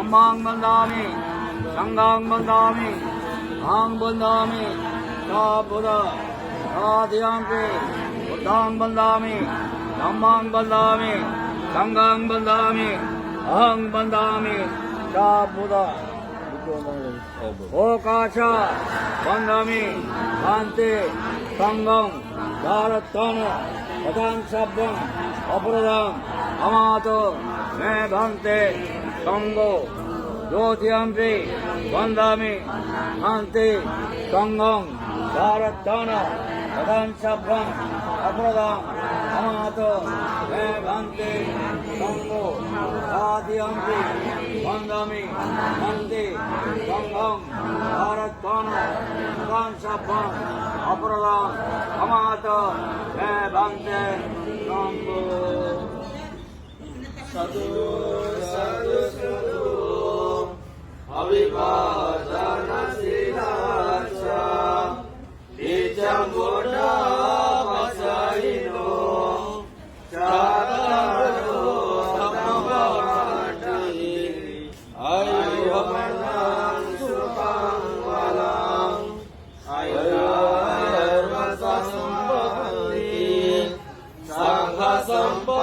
अम्बां वन्दामि सङ्गां वन्दामि आं वन्दामि बुरा बुध राधयाङ्के बुद्धां वन्दामि धम्मां वन्दामि सङ्गां वन्दामि अहं वन्दामि सा बुध ওকাশ বন্ধামি কান্তে সঙ্গম ভারতন প্রধান শব্দ অপ্রধান অমাত মে ভন্তে সঙ্গ জ্যোতিয়াম্পি বন্ধামি কান্তে সঙ্গম ভারতন প্রধান শব্দম অপরদাম অমাত মে ভন্তে সঙ্গ। জাতীয়ন্তে বন্দামি বন্দে সংঘম ভারত গণ সংসভ্যম অপরাধ অমাত হ্যাঁ ভাঙতে সাধু সাধু সাধু। হবিবা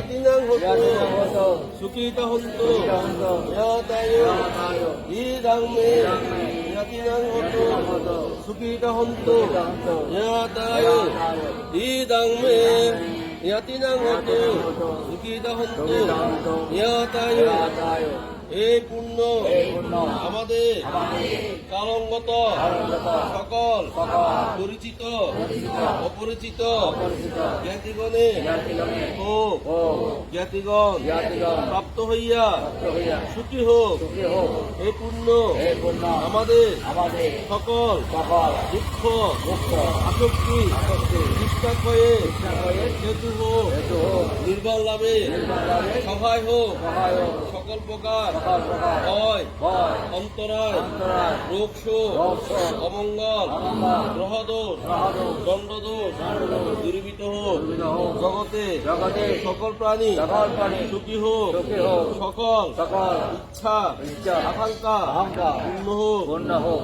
ইয়াতিনাং হতো সুখিত হন্তু ইয়াতায় ইদাং মে ইয়াতিনাং হতো সুখিত হন্ত ইয়াতায় ইদাং মে ইয়াতিনাং হতো সুখিত হন্ত ইয়াতায় এই পুণ্য আমাদের কালঙ্গত। সকল পরিচিত। অপরিচিত। জ্ঞাতিগণে হোক। জ্ঞাতিগণ প্রাপ্ত হইয়া সুখী হোক। এই পুণ্য আমাদের সকল দুঃখ আসক্তি নিষ্ঠা হয়ে হেতু হোক। নির্বাণ লাভে সহায় হোক। সকল প্রকার ভয় অন্তরায় রোগ শোক অমঙ্গল গ্রহদোষ দণ্ডদোষ দুর্বৃত হোক। জগতে জগতে সকল প্রাণী সুখী হোক। সকল সকল ইচ্ছা আকাঙ্ক্ষা পূর্ণ হোক।